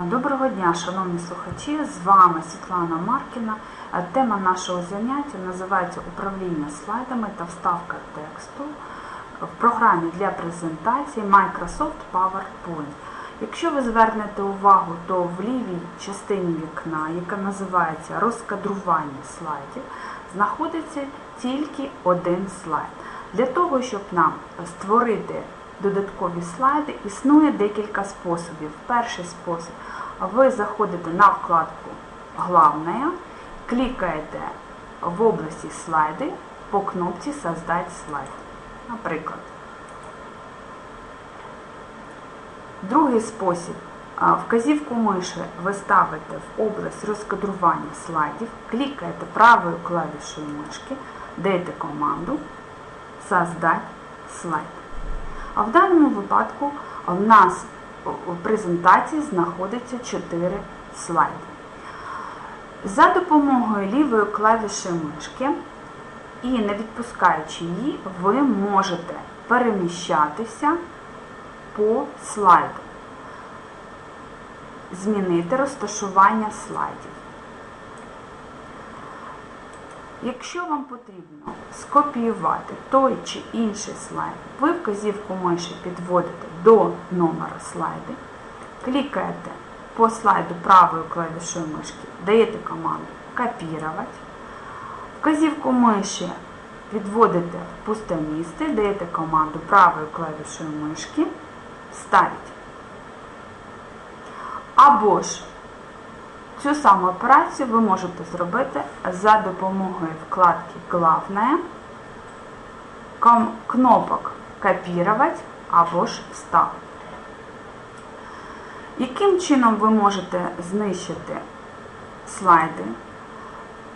Доброго дня, шановні слухачі! З вами Світлана Маркіна. Е, Тема нашого заняття називається Управління слайдами та вставка тексту в програмі для презентації Microsoft PowerPoint. Якщо ви звернете увагу, то в лівій частині вікна, яка називається розкадрування слайдів, знаходиться тільки один слайд. Для того, щоб нам створити додаткові слайди, існує декілька способів. Перший спосіб ви заходите на вкладку Главное, клікаєте в області слайди по кнопці Создать слайд. Наприклад. Другий спосіб. Вказівку миші ви ставите в область розкадрування слайдів, клікаєте правою клавішою мишки, даєте команду Создать слайд. А в даному випадку в нас у презентації знаходиться 4 слайди. За допомогою лівої клавіші мишки і не відпускаючи її, ви можете переміщатися по слайду, змінити розташування слайдів. Якщо вам потрібно скопіювати той чи інший слайд, ви вказівку миші підводите до номера слайду, клікаєте по слайду правою клавішою мишки, даєте команду Копірувати. Вказівку миші відводите в пусте місце, даєте команду правою клавішою мишки Вставити. Або ж Цю саму операцію ви можете зробити за допомогою вкладки Главное, кнопок Копірувати або ж Вставити. Яким чином ви можете знищити слайди?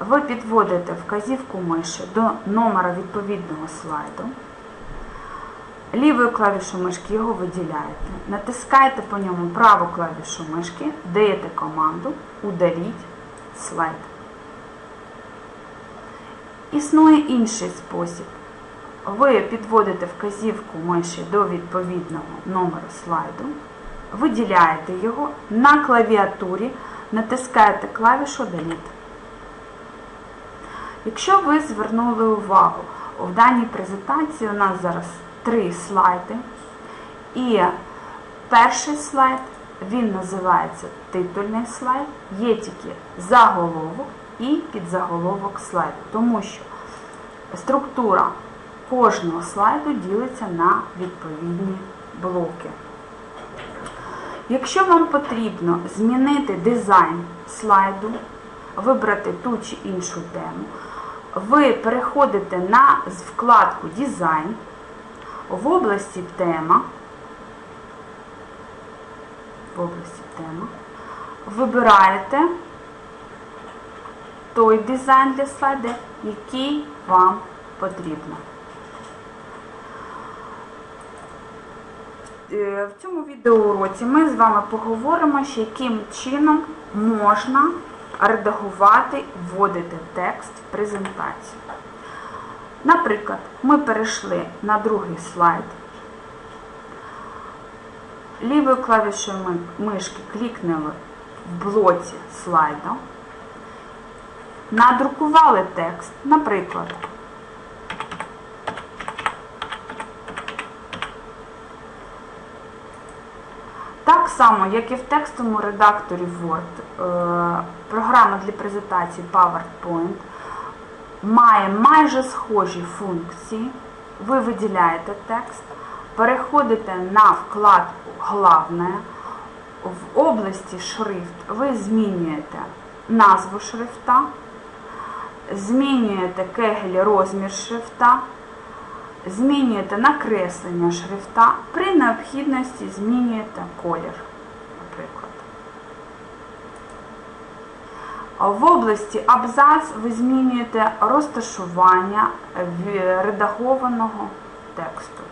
Ви підводите вказівку миші до номера відповідного слайду. Лівою клавішою мишки його виділяєте, натискаєте по ньому праву клавішу мишки, даєте команду Удаліть слайд. Існує інший спосіб. Ви підводите вказівку миші до відповідного номеру слайду, виділяєте його на клавіатурі, натискаєте клавішу Delete. Якщо ви звернули увагу, в даній презентації у нас зараз три слайди. І перший слайд, він називається титульний слайд, є тільки заголовок і підзаголовок слайду, тому що структура кожного слайду ділиться на відповідні блоки. Якщо вам потрібно змінити дизайн слайду, вибрати ту чи іншу тему, ви переходите на вкладку Дизайн в області тема, в області тема, вибираєте той дизайн для слайду, який вам потрібно. Е, В цьому відеоуроці ми з вами поговоримо, що яким чином можна редагувати, вводити текст в презентацію. Наприклад, ми перейшли на другий слайд. Лівою клавішою мишки клікнули в блоці слайду, надрукували текст, наприклад, так само, як і в текстовому редакторі Word, е, програма для презентації PowerPoint має майже схожі функції. Ви виділяєте текст, переходите на вкладку Главне. В області шрифт ви змінюєте назву шрифта, змінюєте кегель розмір шрифта, змінюєте накреслення шрифта, при необхідності змінюєте колір, наприклад. В області абзац ви змінюєте розташування редагованого тексту.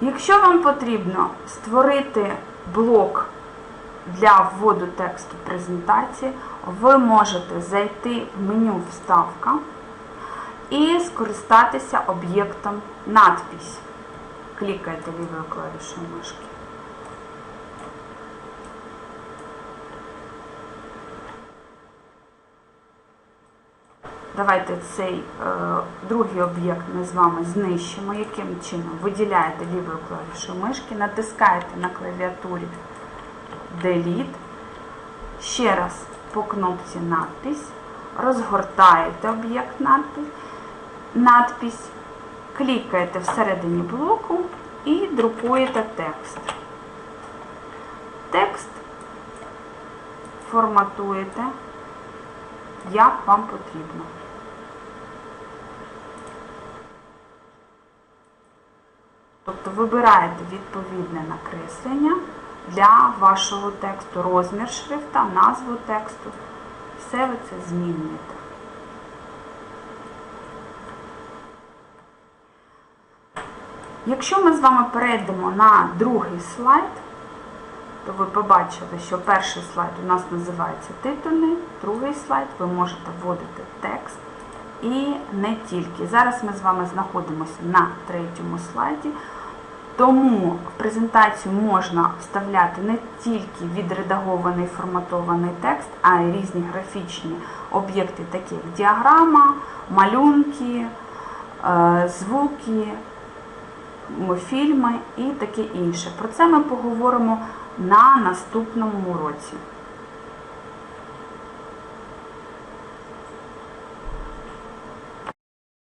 Якщо вам потрібно створити блок для вводу тексту презентації, ви можете зайти в меню Вставка і скористатися об'єктом надпись. клікаєте лівою клавішою мишки. Давайте цей е, другий об'єкт ми з вами знищимо. Яким чином? Виділяєте лівою клавішою мишки, натискаєте на клавіатурі Delete, ще раз по кнопці надпись, розгортаєте об'єкт надпись, надпись, клікаєте всередині блоку і друкуєте текст. Текст форматуєте, як вам потрібно. Тобто вибираєте відповідне накреслення для вашого тексту, розмір шрифта, назву тексту. Все ви це змінюєте. Якщо ми з вами перейдемо на другий слайд, то ви побачили, що перший слайд у нас називається титульний, другий слайд ви можете вводити текст. І не тільки. Зараз ми з вами знаходимося на третьому слайді, тому в презентацію можна вставляти не тільки відредагований форматований текст, а й різні графічні об'єкти, такі як діаграма, малюнки, е, звуки, фільми і таке інше. Про це ми поговоримо на наступному уроці.